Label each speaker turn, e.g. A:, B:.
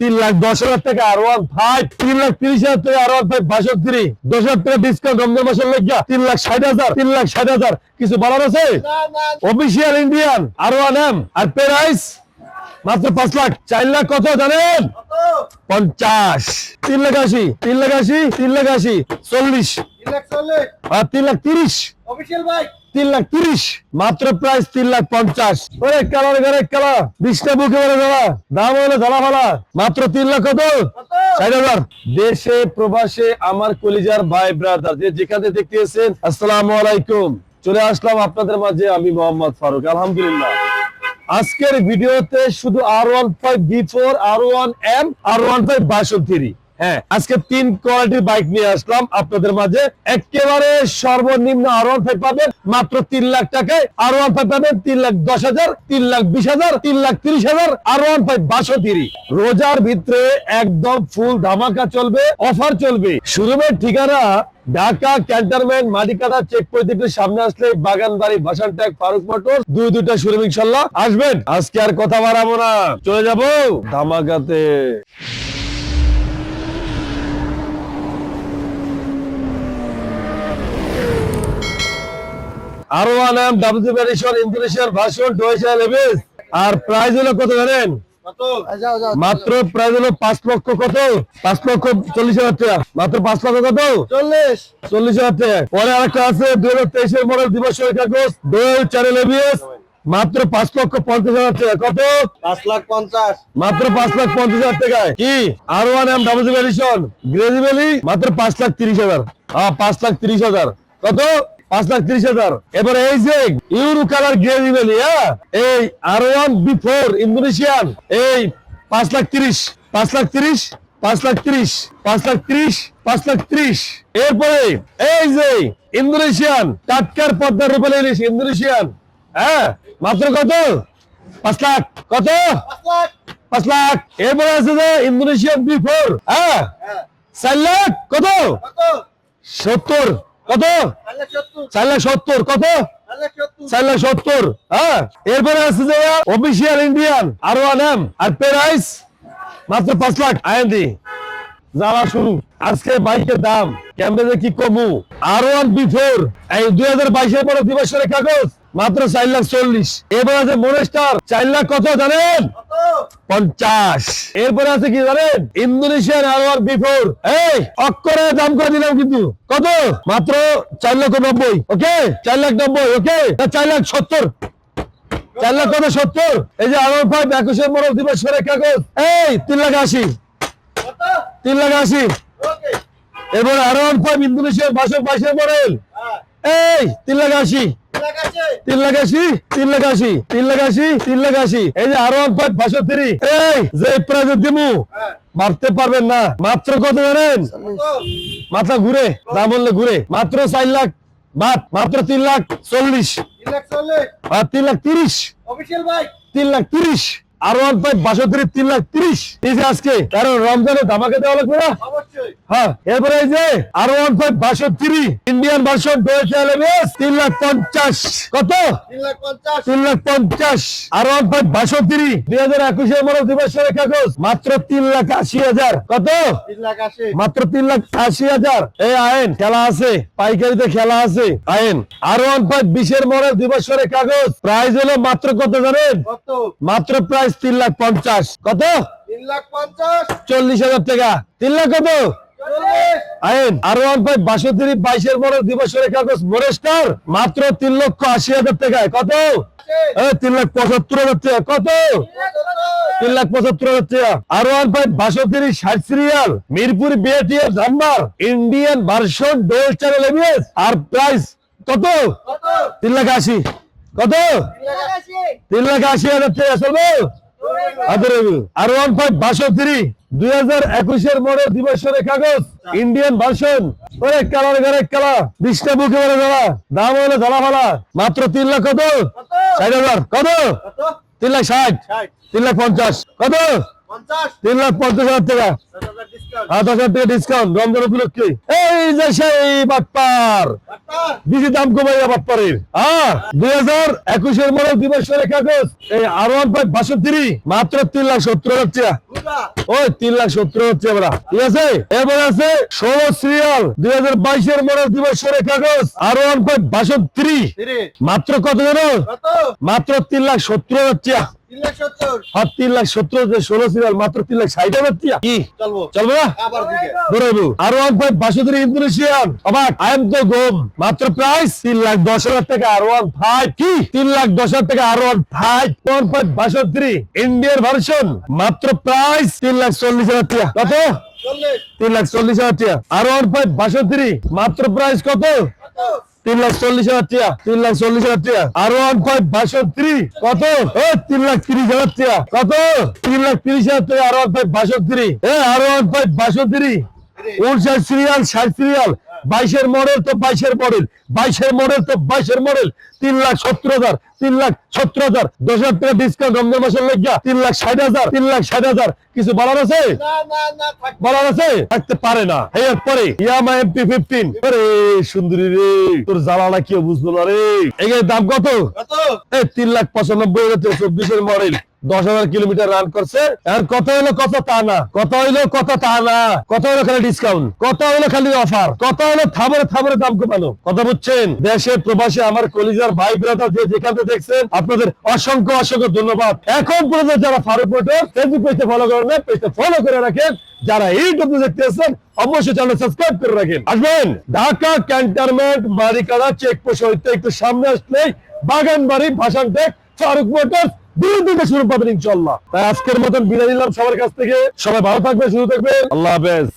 A: তিন লাখ দশ হাজার টাকা আর ওয়ান ফাইভ তিন লাখ তিরিশ হাজার টাকা আর ওয়ান ফাইভ বাষট্টি। দশ হাজার টাকা ডিসকাউন্ট রমজান মাসের লেগা তিন লাখ ষাট হাজার তিন লাখ ষাট হাজার। কিছু বলার আছে? Official Indian R one M R price মাত্র পাঁচ লাখ। চার লাখ কত জানেন? পঞ্চাশ। তিন লাখ আশি তিন লাখ আশি তিন লাখ আশি চল্লিশ। আর তিন লাখ তিরিশ। তিন লাখ তিরিশ, মাত্র প্রাইস তিন লাখ পঞ্চাশ। কালার ঘরে কালা বিশটা বুকে বলে দেওয়া দাম হলো জ্বালা ফালা মাত্র তিন লাখ কত? দেশে, প্রবাসে আমার কলিজার ভাই ব্রাদার যে যেখানে দেখতেছেন আসসালামু আলাইকুম। চলে আসলাম আপনাদের মাঝে, আমি মোহাম্মদ ফারুক। আলহামদুলিল্লাহ। আজকের ভিডিওতে শুধু R one five B four R one M R one five বাষট্টি। হ্যাঁ আজকে তিন কোয়ালিটির বাইক নিয়ে আসলাম। আপনাদের মাঝে একেবারে সর্বনিম্ন আর ওয়ান ফাইভ পাবেন। মাত্র তিন লাখ টাকায় আর ওয়ান ফাইভ পাবেন। তিন লাখ দশ হাজার, তিন লাখ বিশ হাজার, তিন লাখ তিরিশ হাজার আর ওয়ান ফাইভ বাষট্টি। রোজার ভিতরে একদম ফুল ধামাকা চলবে অফার চলবে। শোরুমের ঠিকানা ঢাকা ক্যান্টনমেন্ট মাটিকাটা চেক পয়েন্টের সামনে আসলে বাগান বাড়ি ভাসান ট্যাগ ফারুক মোটর দুই দুইটা শোরুম ইনশাল্লাহ। আসবেন। আজকে আর কথা বাড়াবো না। চলে যাব ধামাকাতে। আরও আনাম ডাব্লিউ ভ্যারিয়েশন ডয়েশা লেভেল আর প্রাইস হলো কত জানেন? মাত্র হলো পাঁচ লক্ষ কত? পাঁচ লক্ষ চল্লিশ হাজার টাকা। মাত্র পাঁচ লক্ষ কত?
B: চল্লিশ।
A: চল্লিশ হাজার টাকা। পরে আরেকটা আছে দুই হাজার তেইশের মডেল দিবসের কাগজ দোয়েল চ্যানেল এবিএস মাত্র পাঁচ লক্ষ পঞ্চাশ হাজার টাকা। কত?
B: পাঁচ লাখ পঞ্চাশ।
A: মাত্র পাঁচ লাখ পঞ্চাশ হাজার টাকায়। কি? R one M double edition গ্রেজি মাত্র পাঁচ লাখ তিরিশ হাজার। হ্যাঁ পাঁচ লাখ তিরিশ হাজার। কত? পাঁচ লাখ তিরিশ হাজার। এবারে এই যে ইউরো কালার ভ্যালি হ্যাঁ এই R one B four Indonesian. এই পাঁচ লাখ তিরিশ পাঁচ লাখ তিরিশ পাঁচ লাখ তিরিশ পাঁচ লাখ তিরিশ পাঁচ লাখ তিরিশ। এরপরে এই যে ইন্দোনেশিয়ান টাটকার পদ্মার রূপে ইলিশ ইন্দোনেশিয়ান। হ্যাঁ? মাত্র কত? পাঁচ লাখ। কত?
B: পাঁচ লাখ।
A: এরপরে আছে যে ইন্দোনেশিয়ান বি ফোর। হ্যাঁ?
B: হ্যাঁ।
A: চার লাখ। কত?
B: কত?
A: সত্তর। কত?
B: চার লাখ সত্তর।
A: কত?
B: চার লাখ সত্তর।
A: হ্যাঁ? এরপরে আছে যে official Indian R one M R price মাত্র পাঁচ লাখ। আইএনডি যাওয়া শুরু। আজকে বাইকের দাম ক্যাম্পে কি কমু? আর ওয়ান বিফোর এই দুই হাজার বাইশের পরে দিবসের কাগজ। মাত্র চার লাখ চল্লিশ। এবার আছে মনেস্টার, চার লাখ কত জানেন? পঞ্চাশ। এরপরে আছে কি জানেন? Indonesian R one B four. এই অক্ষরে দাম করে দিলাম কিন্তু। কত? মাত্র চার লক্ষ নব্বই, ওকে? চার লাখ নব্বই, ওকে? চার লাখ সত্তর। চার লাখ কত? সত্তর। এই যে আরও ফাইভ একুশের মরল দিবস কাগজ এই, তিন লাখ আশি। তিন লাখ আশি।
B: এবার
A: এরপর আরও ফাইভ ইন্দোনেশিয়ার বাসক বাইশের
B: হ্যাঁ
A: এই তিন লাখ আশি।
B: তিন লাখ
A: আশি তিন লাখ আশি তিন লাখ আশি তিন লাখ আশি। এই যে আরও ফাইভ বাষট্টি। এই যে প্রাইজে দিমু মারতে পারবেন না। মাত্র কত জানেন? মাথা ঘুরে দাম বললে ঘুরে। মাত্র চার লাখ বাদ মাত্র তিন লাখ চল্লিশ।
B: তিন লাখ
A: তিরিশ। তিন লাখ তিরিশ। আর ওয়ান ফাইভ বাষট্টি তিন লাখ তিরিশ। আজকে কারণ রমজানে ধামাকে দেওয়া লাগবে না? হ্যাঁ এরপরে এই যে আর ওয়ান ফাইভ বাষট্টি ইন্ডিয়ান ভার্সন তিন লাখ পঞ্চাশ। কত?
B: তিন লাখ পঞ্চাশ।
A: তিন লাখ পঞ্চাশ। আর ওয়ান ফাইভ বাষট্টি দুই হাজার একুশের দিবসের কাগজ মাত্র তিন লাখ আশি হাজার। কত? মাত্র তিন লাখ আশি হাজার। এই আইন খেলা আছে। পাইকারিতে খেলা আছে। আইন আর ওয়ান ফাইভ বিশের মডেল দিবসের কাগজ প্রাইস হলো মাত্র কত জানেন? মাত্র প্রাইস তিন লাখ পঞ্চাশ। কত?
B: তিন লাখ পঞ্চাশ।
A: চল্লিশ হাজার টাকা। তিন লাখ কত? আইন আর ওয়ান ফাইভ বাষট্টি বাইশের মডেল দিবসের কাগজ মোরেস্টার মাত্র তিন লক্ষ আশি হাজার টাকায়। কত? তিন লাখ পঁচাত্তর হাজার টাকা। কত? তিন লাখ পঁচাত্তর হাজার টাকা। আর ওয়ান ফাইভ বাষট্টি ষাট serial Mirpur বিএটিএফ number Indian version ডোল চ্যানেল আর প্রাইস কত? তিন লাখ আশি। কত?
B: তিন লাখ আশি
A: হাজার টাকা চলবে? আদর আর ওয়ান ফাইভ বাষট্টি দুই হাজার একুশের মডেল দিবসের কাগজ ইন্ডিয়ান ভার্সন ওরে কালার ঘরে কালা বিশটা বুকে বলে দেওয়া দাম হলো জ্বালা ফালা মাত্র তিন লাখ কত? ষাট হাজার। কত? তিন লাখ ষাট। তিন লাখ পঞ্চাশ। কত? তিন লাখ পঞ্চাশ হাজার টাকা।
B: দশ হাজার ডিসকাউন্ট ডিসকাউন্ট
A: আর দশ হাজার টাকা ডিসকাউন্ট রমজান উপলক্ষে। এই যে সেই বাটপার
B: ডাক্তার
A: দাম কমাইয়া বাটপারের হ্যাঁ দুই হাজার একুশের মডেল দিবসের কাগজ এই আর ওয়ান ফাইভ বাষট্টি মাত্র তিন লাখ সত্তর হাজার টাকা। ওই তিন লাখ সত্তর হচ্ছে আমরা ঠিক আছে? এরপরে আছে ষোলো সিরিয়াল দুই হাজার বাইশের মডেল দিবসের কাগজ আর ওয়ান ফাইভ বাষট্টি মাত্র কত জানো? মাত্র তিন লাখ সত্তর হাজার টাকা।
B: তিন লাখ সত্তর।
A: ষোলো সিরিয়াল মাত্র তিন লাখ ষাট হাজার টাকা কি?
B: চলবো।
A: না?
B: আবার দিকে।
A: ধরেবু আর ওয়ান ফাইভ বাষট্টি ইন্দোনেশিয়ান। অবাক আই এম তো গোম মাত্র প্রাইস তিন লাখ দশ হাজার টাকা আর ওয়ান ফাইভ কি? তিন লাখ দশ হাজার টাকা R one five one five বাষট্টি ইন্ডিয়ান ভার্সন মাত্র প্রাইস তিন লাখ চল্লিশ হাজার টাকা। কত? তিন লাখ চল্লিশ হাজার টাকা। আর ওয়ান ফাইভ বাষট্টি মাত্র প্রাইস কত?
B: কত
A: তিন লাখ চল্লিশ হাজার টিয়া তিন লাখ চল্লিশ হাজার টিয়া আর ওয়ান ফাইভ বাষট্টি, কত? ও তিন লাখ তিরিশ হাজার টিয়া কত? তিন লাখ তিরিশ হাজার টিয়া আর ওয়ান ফাইভ বাষট্টি। এ আর ওয়ান ফাইভ বাষট্টি। উনষাট সিরিয়াল ষাট সিরিয়াল বাইশের মডেল তো বাইশের মডেল বাইশের মডেল তো বাইশের মডেল। তিন লাখ সত্তর হাজার তিন লাখ সত্তর হাজার। দশ হাজার টাকা ডিসকাউন্ট রমজান মাসের লেগা তিন লাখ ষাট হাজার তিন লাখ ষাট হাজার। কিছু বলার আছে? বলার আছে? থাকতে পারে না। এরপরে ইয়ামা এমপি ফিফটিন। আরে সুন্দরী রে তোর জ্বালানা কি বুঝলো না রে। এই দাম কত?
B: কত?
A: এই তিন লাখ পঁচানব্বই হাজার চব্বিশের মডেল। দশ হাজার কিলোমিটার রান করছে। কত হলো, কত তা না। কত কত তা না। কত হলো খালি ডিসকাউন্ট কত হলো খালি অফার কত হলো দাম কমানো। কথা বুঝছেন? দেশে আমার কলিজার ভাই ব্রাদার যে যেখান দেখছেন, আপনাদের অসংখ্য অসংখ্য ধন্যবাদ। এখন পর্যন্ত যারা ফারুক মোটর ফেসবুক পেজে ফলো ফলো করে রাখেন। যারা ইউটিউবে দেখতেছেন অবশ্যই চ্যানেল সাবস্ক্রাইব করে রাখেন। আসবেন? ঢাকা ক্যান্টনমেন্ট মারিকাদা চেকপোস্ট হইতে একটু সামনে আসলেই বাগানবাড়ি টেক ফারুক মোটরস দিকে শুরু পাবেন ইনশাল্লাহ তাই আজকের মতন বিদায় নিলাম। সবার কাছ থেকে সবাই ভালো থাকবে শুরু থাকবে আল্লাহ হাফেজ।